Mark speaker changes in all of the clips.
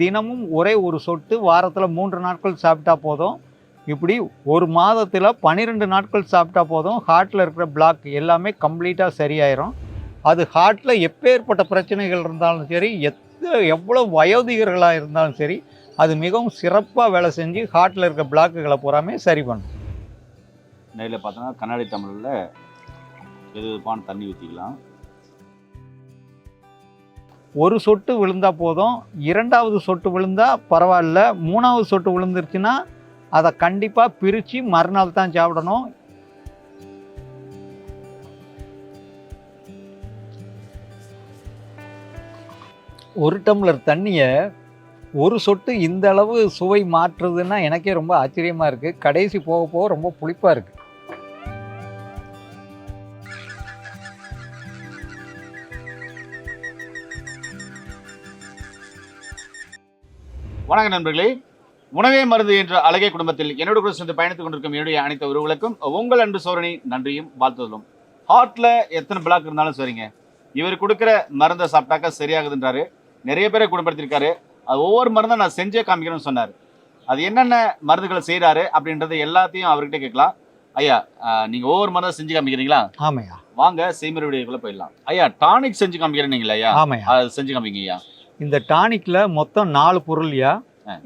Speaker 1: தினமும் ஒரே ஒரு சொட்டு வாரத்தில் மூன்று நாட்கள் சாப்பிட்டா போதும். இப்படி ஒரு மாதத்தில் பன்னிரெண்டு நாட்கள் சாப்பிட்டா போதும். ஹார்ட்டில் இருக்கிற பிளாக் எல்லாமே கம்ப்ளீட்டாக சரியாயிரும். அது ஹார்ட்டில் எப்பேற்பட்ட பிரச்சனைகள் இருந்தாலும் சரி எத்த எவ்வளோ வயோதிகர்களாக இருந்தாலும் சரி அது மிகவும் சிறப்பாக வேலை செஞ்சு ஹார்ட்டில் இருக்க பிளாக்குகளை பூராமே சரி பண்ணும்.
Speaker 2: நெய்யில் பார்த்தோன்னா கண்ணாடி தமிழில் வெது தண்ணி ஊற்றிக்கலாம்
Speaker 1: ஒரு சொட்டு விழுந்தா போதும் இரண்டாவது சொட்டு விழுந்தால் பரவாயில்ல மூணாவது சொட்டு விழுந்துருச்சுன்னா அதை கண்டிப்பாக பிரித்து மறுநாள் தான் சாப்பிடணும். ஒரு டம்ளர் தண்ணியை ஒரு சொட்டு இந்த அளவு சுவை மாற்றுதுன்னா எனக்கே ரொம்ப ஆச்சரியமாக இருக்குது கடைசி போக போக ரொம்ப புளிப்பாக இருக்குது
Speaker 2: வணக்கம் நண்பர்களே. உணவே மருந்து என்ற அழகிய குடும்பத்தில் என்னோட கூட சேர்ந்து பயணித்துக் கொண்டிருக்கும் என்னுடைய அனைத்து உறவுகளுக்கும் உங்கள் அன்பு சோரணி நன்றியும் வாழ்த்துதலும். ஹார்ட்ல எத்தனை பிளாக் இருந்தாலும் சரிங்க. இவர் கொடுக்குற மருந்தை சாப்பிட்டாக்கா சரியாகுதுன்றாரு. நிறைய பேரை குணப்படுத்தியிருக்காரு. அது ஒவ்வொரு மருந்தை நான் செஞ்சே காமிக்கணும்னு சொன்னார். அது என்னென்ன மருந்துகளை செய்கிறாரு அப்படின்றத எல்லாத்தையும் அவர்கிட்ட கேட்கலாம். ஐயா நீங்க ஒவ்வொரு மருந்தை செஞ்சு காமிக்கிறீங்களா?
Speaker 1: ஆமையா
Speaker 2: வாங்க செய்முறை வீடியோக்குள்ள போயிடலாம். ஐயா டானிக் செஞ்சு காமிக்கிறேன் ஐயா? அது செஞ்சு காமிங்க ஐயா.
Speaker 1: இந்த டானிக்கில் மொத்தம் நாலு பொருள்யா.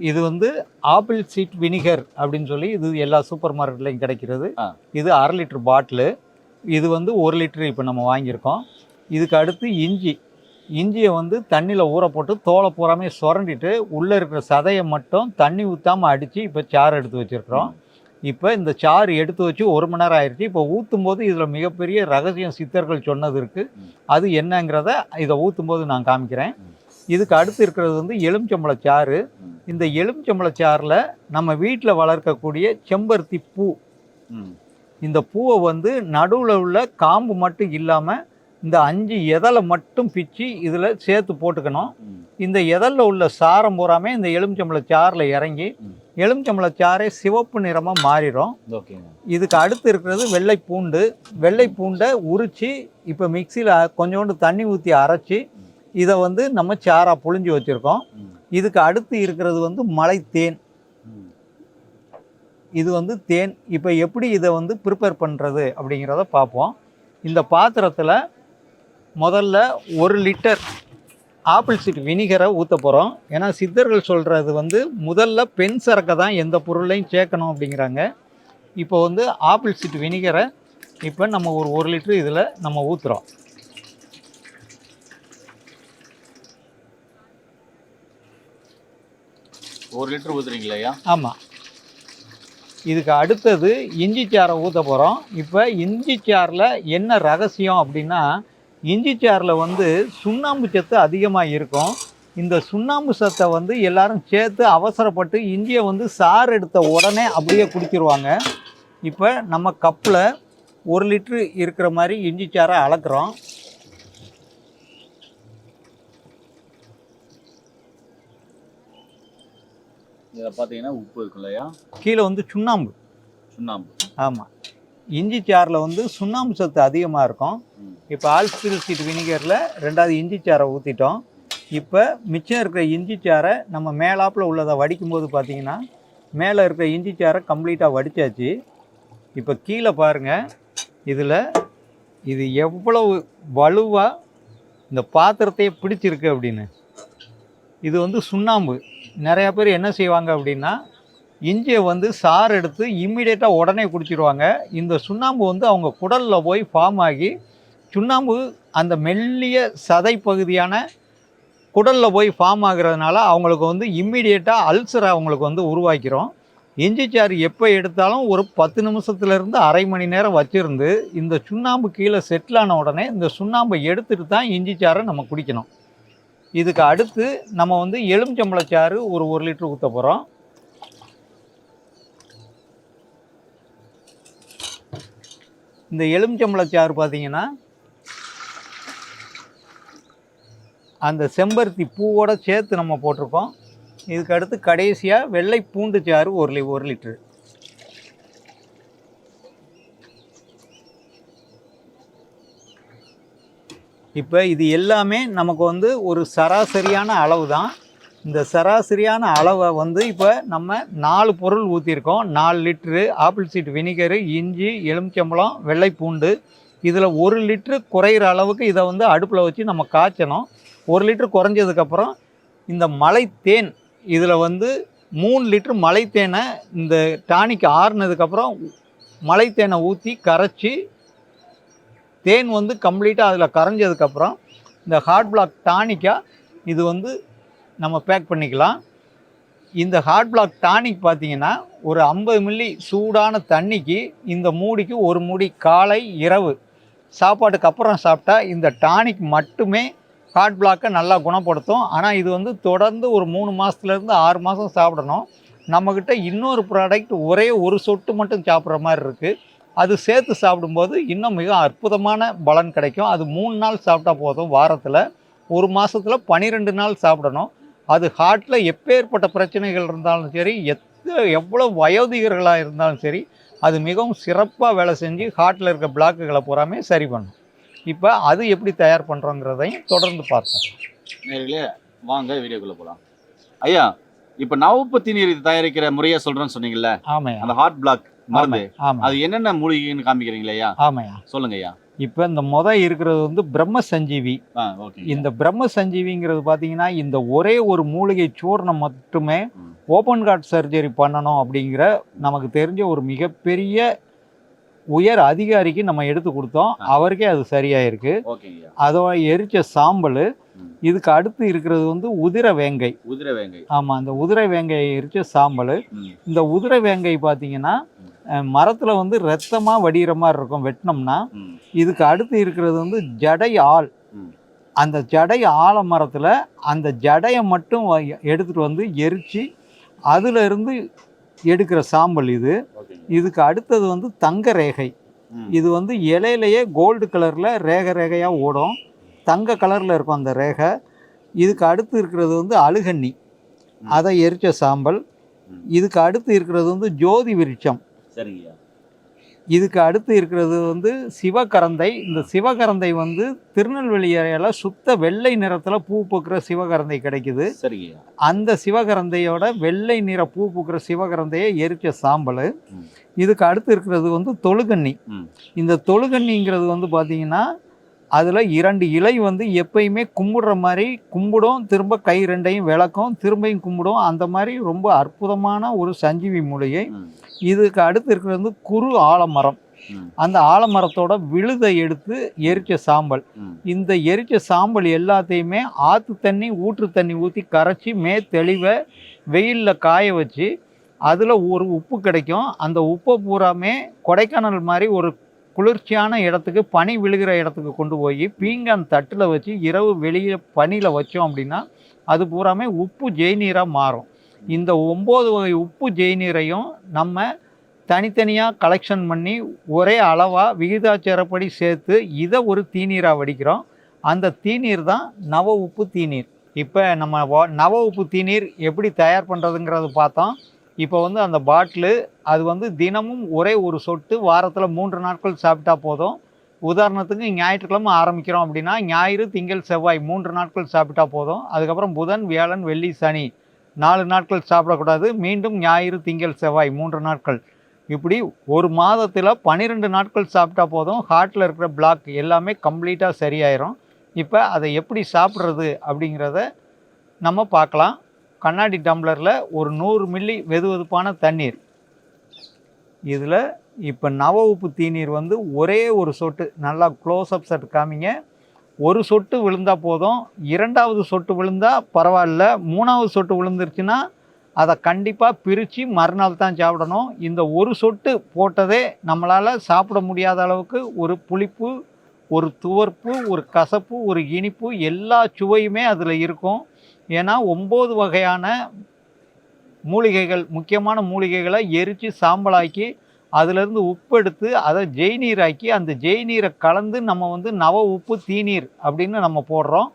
Speaker 1: இது வந்து ஆப்பிள் சீட் வினிகர் அப்படின்னு சொல்லி இது எல்லா சூப்பர் மார்க்கெட்லையும் கிடைக்கிறது. இது அரை லிட்டர் பாட்டிலு. இது வந்து ஒரு லிட்டர் இப்போ நம்ம வாங்கியிருக்கோம். இதுக்கு அடுத்து இஞ்சி. இஞ்சியை வந்து தண்ணியில் ஊற போட்டு தோலை பூராமே சுரண்டிட்டு உள்ளே இருக்கிற சதையை மட்டும் தண்ணி ஊற்றாமல் அடித்து இப்போ சாறு எடுத்து வச்சுருக்கிறோம். இப்போ இந்த சாறு எடுத்து வச்சு ஒரு மணி நேரம் ஆயிடுச்சு இப்போ ஊற்றும் போது இதில் மிகப்பெரிய ரகசியம் சித்தர்கள் சொன்னது இருக்குது. அது என்னங்கிறத இதை ஊற்றும் போது நான் காமிக்கிறேன். இதுக்கு அடுத்து இருக்கிறது வந்து எலுமிச்சம்பழ சாறு.
Speaker 2: ம்.
Speaker 1: இந்த எலுமிச்சம்பழ சாறில் நம்ம வீட்டில் வளர்க்கக்கூடிய செம்பருத்தி பூ. இந்த பூவை வந்து நடுவில் உள்ள காம்பு மட்டும் இல்லாமல் இந்த அஞ்சு எதலை மட்டும் பிச்சு இதில் சேர்த்து போட்டுக்கணும். இந்த எதலில் உள்ள சாரம் பூராமே இந்த எலுமிச்சம்பழ சாறில் இறங்கி சாறே சிவப்பு நிறமாக மாறிடும். இதுக்கு அடுத்து இருக்கிறது வெள்ளை பூண்டு வெள்ளை பூண்டை உரித்து இப்போ மிக்சியில் கொஞ்சோண்டு தண்ணி ஊற்றி அரைச்சி இதை வந்து நம்ம சாராக புழிஞ்சு வச்சுருக்கோம். இதுக்கு அடுத்து இருக்கிறது வந்து மலை தேன். இது வந்து தேன். இப்போ எப்படி இதை வந்து ப்ரிப்பேர் பண்ணுறது அப்படிங்கிறத பார்ப்போம். இந்த பாத்திரத்தில் முதல்ல ஒரு லிட்டர் ஆப்பிள் சீட் வினிகரை ஊற்ற போகிறோம் ஏன்னா சித்தர்கள் சொல்கிறது வந்து முதல்ல பெண் சரக்கை தான் எந்த பொருளையும் சேர்க்கணும் அப்படிங்கிறாங்க. இப்போ வந்து ஆப்பிள் சீட் வினிகரை இப்போ நம்ம ஒரு ஒரு லிட்டர் இதில் நம்ம ஊற்றுறோம்
Speaker 2: ஒரு லிட்டர் ஊத்துறீங்களா ஐயா?
Speaker 1: ஆமாம் இதுக்கு அடுத்தது இஞ்சி சாறை ஊற்ற போகிறோம் இப்போ இஞ்சி சாறில் என்ன ரகசியம் அப்படின்னா இஞ்சி சாறில் வந்து சுண்ணாம்பு சத்து அதிகமாக இருக்கும். இந்த சுண்ணாம்பு சத்தை வந்து எல்லாரும் சேர்த்து அவசரப்பட்டு இஞ்சியை வந்து சாறு எடுத்த உடனே அப்படியே குடிச்சிருவாங்க. இப்போ நம்ம கப்பில் ஒரு லிட்ரு இருக்கிற மாதிரி இஞ்சி சாறை அளக்குறோம்.
Speaker 2: இதில் பார்த்தீங்கன்னா உப்பு இருக்கும் இல்லையா?
Speaker 1: கீழே வந்து சுண்ணாம்பு.
Speaker 2: சுண்ணாம்பு.
Speaker 1: ஆமாம் இஞ்சி சாறில் வந்து சுண்ணாம்பு சத்து அதிகமாக இருக்கும். இப்போ ஆல்ஸ்பில் சீட் வினிகரில் ரெண்டாவது இஞ்சி சாறை ஊற்றிட்டோம் இப்போ மிச்சம் இருக்கிற இஞ்சி சாறை நம்ம மேலாப்பில் உள்ளதை வடிக்கும் போது பார்த்தீங்கன்னா மேலே இருக்கிற இஞ்சி சாறை கம்ப்ளீட்டாக வடித்தாச்சு இப்போ கீழே பாருங்கள் இதில் இது எவ்வளவு வலுவாக இந்த பாத்திரத்தையே பிடிச்சிருக்கு அப்படின்னு. இது வந்து சுண்ணாம்பு. நிறையா பேர் என்ன செய்வாங்க அப்படின்னா இஞ்சியை வந்து சாறு எடுத்து இம்மிடியேட்டாக உடனே குடிச்சிடுவாங்க இந்த சுண்ணாம்பு வந்து அவங்க குடலில் போய் ஃபார்ம் ஆகி சுண்ணாம்பு அந்த மெல்லிய சதை பகுதியான குடலில் போய் ஃபார்ம் ஆகுறதுனால அவங்களுக்கு வந்து இம்மிடியேட்டாக அல்சரை அவங்களுக்கு வந்து உருவாக்கிறோம். இஞ்சி சாறு எப்போ எடுத்தாலும் ஒரு பத்து நிமிஷத்துலேருந்து அரை மணி நேரம் வச்சுருந்து இந்த சுண்ணாம்பு கீழே செட்டில் ஆன உடனே இந்த சுண்ணாம்பை எடுத்துகிட்டு தான் இஞ்சி சாறை நம்ம குடிக்கணும். இதுக்கு அடுத்து நம்ம வந்து எலுமிச்சம்பளச்சாறு ஒரு ஒரு லிட்டர் ஊற்ற போகிறோம் இந்த எலுமிச்சம்பழச்சாறு பார்த்தீங்கன்னா அந்த செம்பருத்தி பூவோட சேர்த்து நம்ம போட்டிருக்கோம். இதுக்கு அடுத்து கடைசியாக வெள்ளை பூண்டு சாறு ஒரு லி ஒரு லிட்ரு இப்போ இது எல்லாமே நமக்கு வந்து ஒரு சராசரியான அளவு தான் இந்த சராசரியான அளவை வந்து இப்போ நம்ம நாலு பொருள் ஊற்றிருக்கோம் நாலு லிட்ரு ஆப்பிள் சீட் வினிகரு இஞ்சி எலுமிச்சம்பழம் வெள்ளை பூண்டு இதில் ஒரு லிட்ரு குறையிற அளவுக்கு இதை வந்து அடுப்பில் வச்சு நம்ம காய்ச்சணும். ஒரு லிட்ரு குறைஞ்சதுக்கப்புறம் இந்த மலை தேன் இதில் வந்து மூணு லிட்ரு மலை தேனை இந்த டானிக் ஆறுனதுக்கப்புறம் மலை தேனை ஊற்றி கரைச்சி தேன் வந்து கம்ப்ளீட்டாக அதில் கரைஞ்சதுக்கப்புறம் இந்த ஹார்ட் பிளாக் டானிக்காக இது வந்து நம்ம பேக் பண்ணிக்கலாம். இந்த ஹார்ட் பிளாக் டானிக் பார்த்தீங்கன்னா ஒரு ஐம்பது மில்லி சூடான தண்ணிக்கு இந்த மூடிக்கு ஒரு மூடி காலை இரவு. சாப்பாட்டுக்கு அப்புறம் சாப்பிட்டா இந்த டானிக் மட்டுமே ஹார்ட் பிளாக்கை நல்லா குணப்படுத்தும். ஆனால் இது வந்து தொடர்ந்து ஒரு மூணு மாதத்துலேருந்து ஆறு மாதம் சாப்பிடணும். நம்மக்கிட்ட இன்னொரு ப்ராடக்ட் ஒரே ஒரு சொட்டு மட்டும் சாப்பிட்ற மாதிரி இருக்குது அது சேர்த்து சாப்பிடும்போது இன்னும் மிக அற்புதமான பலன் கிடைக்கும். அது மூணு நாள் சாப்பிட்டா போதும் வாரத்தில். ஒரு மாசத்துல பன்னிரெண்டு நாள் சாப்பிடணும். அது ஹார்ட்டில் எப்பேற்பட்ட பிரச்சனைகள் இருந்தாலும் சரி எத்த எவ்வளோ வயோதிகர்களாக இருந்தாலும் சரி அது மிகவும் சிறப்பாக வேலை செஞ்சு ஹார்ட்டில் இருக்க பிளாக்குகளை பூராமே சரி பண்ணும். இப்போ அது எப்படி தயார் பண்ணுறோங்கிறதையும் தொடர்ந்து பார்த்தோம்
Speaker 2: நேர்களே வாங்க வீடியோக்குள்ள போலாம். ஐயா இப்ப நவப்பத்தி நீர் இது தயாரிக்கிற முறையா சொல்றேன்னு சொன்னீங்கல்ல?
Speaker 1: ஆமையா
Speaker 2: அந்த ஹார்ட் பிளாக் மருந்து. அது என்னென்ன மூலிகைன்னு காமிக்கிறீங்களா ஐயா சொல்லுங்க ஐயா
Speaker 1: இப்போ இந்த முத இருக்கிறது வந்து பிரம்ம சஞ்சீவி இந்த பிரம்ம சஞ்சீவிங்கிறது பார்த்தீங்கன்னா இந்த ஒரே ஒரு மூலிகை சூர்ணம் மட்டுமே. ஓப்பன் கார்ட் சர்ஜரி பண்ணணும் அப்படிங்கிற நமக்கு தெரிஞ்ச ஒரு மிகப்பெரிய உயர் அதிகாரிக்கு நம்ம எடுத்து கொடுத்தோம். அவருக்கே அது சரியாயிருக்கு. அதோட எரிச்ச சாம்பல். இதுக்கு அடுத்து இருக்கிறது வந்து உதிர வேங்கை.
Speaker 2: உதிர வேங்கை.
Speaker 1: ஆமாம் அந்த உதிர வேங்கை எரிச்ச சாம்பல். இந்த உதிர வேங்கை பார்த்தீங்கன்னா மரத்தில் வந்து ரத்தமாக வடிகிற மாதிரி இருக்கும் வெட்டினோம்னா. இதுக்கு அடுத்து இருக்கிறது வந்து ஜடை ஆள். அந்த ஜடை ஆலமரத்தில் அந்த ஜடையை மட்டும் எடுத்துட்டு வந்து எரித்து அதுல இருந்து எடுக்கிற சாம்பல் இது இதுக்கு அடுத்தது வந்து தங்க ரேகை. இது வந்து இலையிலேயே கோல்டு கலரில் ரேகை ரேகையாக ஓடும் தங்க கலரில் இருக்கும் அந்த ரேகை இதுக்கு அடுத்து இருக்கிறது வந்து அழுகண்ணி. அதை எரிச்ச சாம்பல். இதுக்கு அடுத்து இருக்கிறது வந்து ஜோதி விருட்சம்
Speaker 2: சரிங்க. ஐயா
Speaker 1: இதுக்கு அடுத்து இருக்கிறது வந்து சிவகரந்தை. இந்த சிவகரந்தை வந்து திருநெல்வேலி ஏரியால சுத்த வெள்ளை நிறத்தில் பூ பூக்கிற சிவகரந்தை கிடைக்குது.
Speaker 2: சரிங்க.
Speaker 1: அந்த சிவகரந்தையோட வெள்ளை நிற பூ பூக்கிற சிவகரந்தையை எரிச்ச சாம்பல். இதுக்கு அடுத்து இருக்கிறது வந்து தொழுகண்ணி. இந்த தொழுகண்ணிங்கிறது வந்து பார்த்தீங்கன்னா அதில் இரண்டு இலை வந்து எப்பயுமே கும்பிடுற மாதிரி கும்பிடும் திரும்ப கை ரெண்டையும் விளக்கும் திரும்பியும் கும்பிடும். அந்த மாதிரி ரொம்ப அற்புதமான ஒரு சஞ்சீவி மூலிகை. இதுக்கு அடுத்து இருக்கிறது வந்து குறு ஆலமரம். அந்த ஆலமரத்தோட விழுதை எடுத்து எரிச்ச சாம்பல். இந்த எரிச்ச சாம்பல் எல்லாத்தையுமே ஆற்று தண்ணி ஊற்று தண்ணி ஊற்றி கரைச்சி மே தெளிவை வெயிலில் காய வச்சு அதில் ஒரு உப்பு கிடைக்கும். அந்த உப்பை பூராமே கொடைக்கானல் மாதிரி ஒரு குளிர்ச்சியான இடத்துக்கு பனி விழுகிற இடத்துக்கு கொண்டு போய் பீங்கான் தட்டில் வச்சு இரவு வெளியே பனியில் வச்சோம் அப்படின்னா அது பூராமே உப்பு ஜெய்நீராக மாறும். இந்த ஒம்பது வகை உப்பு ஜெய்நீரையும் நம்ம தனித்தனியாக கலெக்ஷன் பண்ணி ஒரே அளவாக விகிதாச்சாரப்படி சேர்த்து இதை ஒரு தீநீராக வடிக்கிறோம். அந்த தீநீர் தான் நவ உப்பு தீநீர். இப்போ நம்ம நவ உப்பு தீநீர் எப்படி தயார் பண்ணுறதுங்கிறது பார்த்தோம். இப்போ வந்து அந்த பாட்டிலு அது வந்து தினமும் ஒரே ஒரு சொட்டு வாரத்தில் மூன்று நாட்கள் சாப்பிட்டா போதும். உதாரணத்துக்கு ஞாயிற்றுக்கிழமை ஆரம்பிக்கிறோம் அப்படின்னா ஞாயிறு திங்கள் செவ்வாய் மூன்று நாட்கள் சாப்பிட்டா போதும். அதுக்கப்புறம் புதன் வியாழன் வெள்ளி சனி நாலு நாட்கள் சாப்பிடக்கூடாது மீண்டும் ஞாயிறு திங்கள் செவ்வாய் மூன்று நாட்கள். இப்படி ஒரு மாதத்தில் பன்னிரெண்டு நாட்கள் சாப்பிட்டா போதும் ஹார்ட்டில் இருக்கிற பிளாக் எல்லாமே கம்ப்ளீட்டாக சரியாயிரும். இப்போ அதை எப்படி சாப்பிட்றது அப்படிங்கிறத நம்ம பார்க்கலாம். கண்ணாடி டம்ளரில் ஒரு நூறு மில்லி வெது வெதுப்பான தண்ணீர். இதில் இப்போ நவ உப்பு தீநீர் வந்து ஒரே ஒரு சொட்டு நல்லா க்ளோஸ்அப் செட் காமிங்க. ஒரு சொட்டு விழுந்தா போதும் இரண்டாவது சொட்டு விழுந்தா பரவாயில்ல மூணாவது சொட்டு விழுந்துருச்சுன்னா அதை கண்டிப்பாக பிரித்து மறுநாள் தான் சாப்பிடணும். இந்த ஒரு சொட்டு போட்டதே நம்மளால் சாப்பிட முடியாத அளவுக்கு ஒரு புளிப்பு ஒரு துவர்ப்பு ஒரு கசப்பு ஒரு இனிப்பு எல்லா சுவையுமே அதில் இருக்கும். ஏன்னா ஒம்பது வகையான மூலிகைகள் முக்கியமான மூலிகைகளை எரித்து சாம்பலாக்கி அதிலிருந்து உப்பு எடுத்து அதை ஜெய்நீராக்கி அந்த ஜெய்நீரை கலந்து நம்ம வந்து நவ உப்பு தீநீர் அப்படின்னு நம்ம போடுறோம்.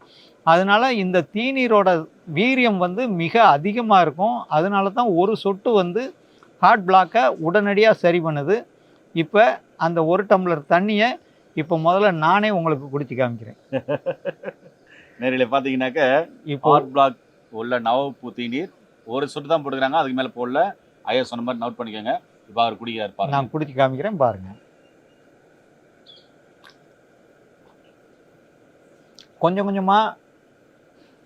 Speaker 1: அதனால இந்த தீநீரோட வீரியம் வந்து மிக அதிகமாக இருக்கும். அதனால தான் ஒரு சொட்டு வந்து ஹார்ட் பிளாக்கை உடனடியாக சரி பண்ணுது. இப்போ அந்த ஒரு டம்ளர் தண்ணியை இப்போ முதல்ல நானே உங்களுக்கு குடிச்சு காமிக்கிறேன்.
Speaker 2: நேரில் பார்த்தீங்கன்னாக்க
Speaker 1: இப்போ
Speaker 2: ஹார்ட் பிளாக் உள்ள நவப்பு தீநீர் ஒரு சொட்டு தான் போட்டுக்கிறாங்க. அதுக்கு மேலே போடல. ஐயா சொன்ன மாதிரி நோட் பண்ணிக்கோங்க. இப்போ அவர் குடிக்கிறார் பாருங்க.
Speaker 1: நான் குடிச்சு காமிக்கிறேன் பாருங்க. கொஞ்சம் கொஞ்சமாக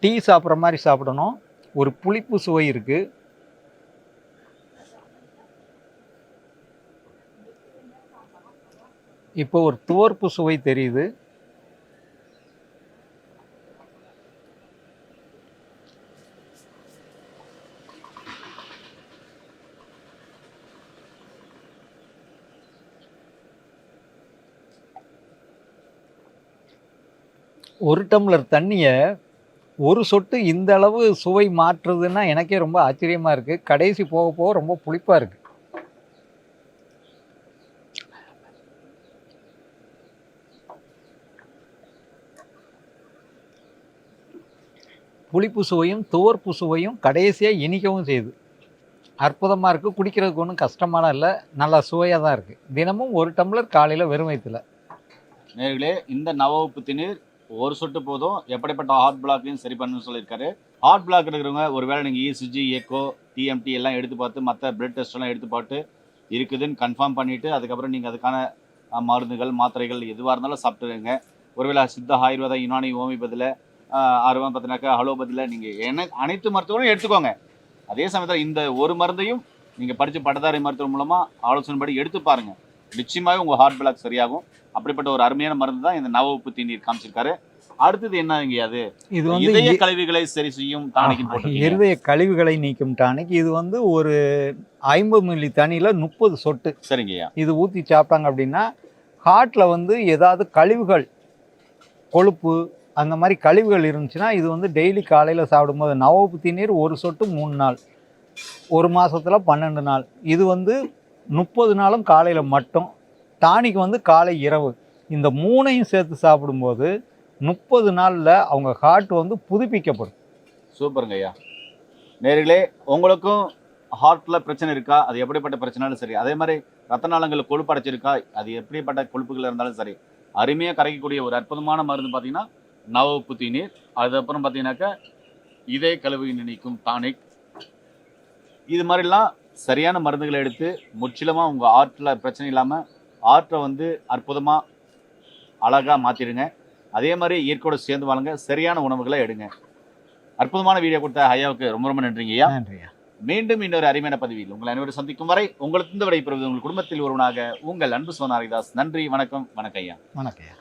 Speaker 1: டீ சாப்பிட்ற மாதிரி சாப்பிடணும். ஒரு புளிப்பு சுவை இருக்கு. இப்போ ஒரு துவர்ப்பு சுவை தெரியுது. ஒரு டம்ளர் தண்ணியை ஒரு சொட்டு இந்த அளவு சுவை மாற்றுதுன்னா எனக்கே ரொம்ப ஆச்சரியமாக இருக்குது கடைசி போக போக ரொம்ப புளிப்பாக இருக்குது புளிப்பு சுவையும் துவர்ப்பு சுவையும் கடைசியாக இனிக்கவும் செய்யுது. அற்புதமாக இருக்குது குடிக்கிறதுக்கு ஒன்றும் கஷ்டமான இல்லை. நல்லா சுவையாக தான் இருக்குது தினமும் ஒரு டம்ளர் காலையில் வெறும் வயிற்றுல
Speaker 2: நேர்களே இந்த நவப்பு திணீர் ஒரு சொட்டு போதும். எப்படிப்பட்ட ஹார்ட் பிளாக்கையும் சரி பண்ணணும்னு சொல்லியிருக்காரு. ஹார்ட் பிளாக் இருக்கிறவங்க ஒருவேளை நீங்கள் இசிஜி ஏக்கோ டிஎம்டி எல்லாம் எடுத்து பார்த்து மற்ற பிளட் டெஸ்ட்லாம் எடுத்து பார்த்து இருக்குதுன்னு கன்ஃபார்ம் பண்ணிவிட்டு அதுக்கப்புறம் நீங்கள் அதுக்கான மருந்துகள் மாத்திரைகள் எதுவாக இருந்தாலும் சாப்பிட்டுருங்க ஒருவேளை சித்த ஆயுர்வேதா யுனானி ஹோமியோபதியில் ஆர்வம் பார்த்தினாக்கா அலோபதியில் நீங்கள் என்ன அனைத்து மருத்துவங்களும் எடுத்துக்கோங்க. அதே சமயத்தில் இந்த ஒரு மருந்தையும் நீங்கள் படித்த பட்டதாரி மருத்துவம் மூலமாக ஆலோசனைப்படி எடுத்து பாருங்கள் நிச்சயமாகவே உங்கள் ஹார்ட் பிளாக் சரியாகும். அப்படிப்பட்ட ஒரு அருமையான மருந்து தான் இந்த நவ உப்பு தீநீர் காமிச்சிருக்காரு. அடுத்தது என்ன அது?
Speaker 1: இது வந்து
Speaker 2: இதய கழிவுகளை சரி செய்யும் டானிக்
Speaker 1: இருதய கழிவுகளை நீக்கும் டானிக். இது வந்து ஒரு ஐம்பது மில்லி தண்ணியில் முப்பது சொட்டு.
Speaker 2: சரிங்கய்யா
Speaker 1: இது ஊற்றி சாப்பிட்டாங்க அப்படின்னா ஹார்ட்டில் வந்து ஏதாவது கழிவுகள் கொழுப்பு அந்த மாதிரி கழிவுகள் இருந்துச்சுன்னா இது வந்து டெய்லி காலையில் சாப்பிடும்போது நவப்பு தண்ணீர் ஒரு சொட்டு மூணு நாள். ஒரு மாசத்துல பன்னெண்டு நாள். இது வந்து முப்பது நாளும் காலையில் மட்டும். டானிக் வந்து காலை இரவு. இந்த மூணையும் சேர்த்து சாப்பிடும்போது முப்பது நாளில் அவங்க ஹார்ட் வந்து புதுப்பிக்கப்படும்.
Speaker 2: சூப்பருங்க ஐயா நேர்களே உங்களுக்கும் ஹார்ட்டில் பிரச்சனை இருக்கா? அது எப்படிப்பட்ட பிரச்சனாலும் சரி. அதே மாதிரி ரத்த நாளங்களில் கொழுப்பு அடைச்சிருக்கா அது எப்படிப்பட்ட கொழுப்புகள் இருந்தாலும் சரி. அருமையாக கரைக்கக்கூடிய ஒரு அற்புதமான மருந்து பார்த்தீங்கன்னா நவ உப்பு தீநீர் அதுக்கப்புறம் பார்த்தீங்கன்னாக்கா இதே கழிவு நினைக்கும் டானிக். இது மாதிரிலாம் சரியான மருந்துகளை எடுத்து முற்றிலுமாக உங்கள் ஆர்ட்டில் பிரச்சனை இல்லாமல் ஆர்ட்டை வந்து அற்புதமாக அழகாக மாற்றிடுங்க அதே மாதிரி இயற்கையோட சேர்ந்து வாழுங்க. சரியான உணவுகளை எடுங்க. அற்புதமான வீடியோ கொடுத்த ஐயாவுக்கு ரொம்ப ரொம்ப நன்றிங்க ஐயா.
Speaker 1: நன்றியா
Speaker 2: மீண்டும் இன்னொரு அருமையான பதிவில் உங்கள் அனைவரும் சந்திக்கும் வரை உங்களுக்கு இந்த விடைபெறுவது உங்கள் குடும்பத்தில் ஒருவனாக உங்கள் அன்பு சோனாரிதாஸ் நன்றி வணக்கம் வணக்கம் ஐயா.
Speaker 1: வணக்கம்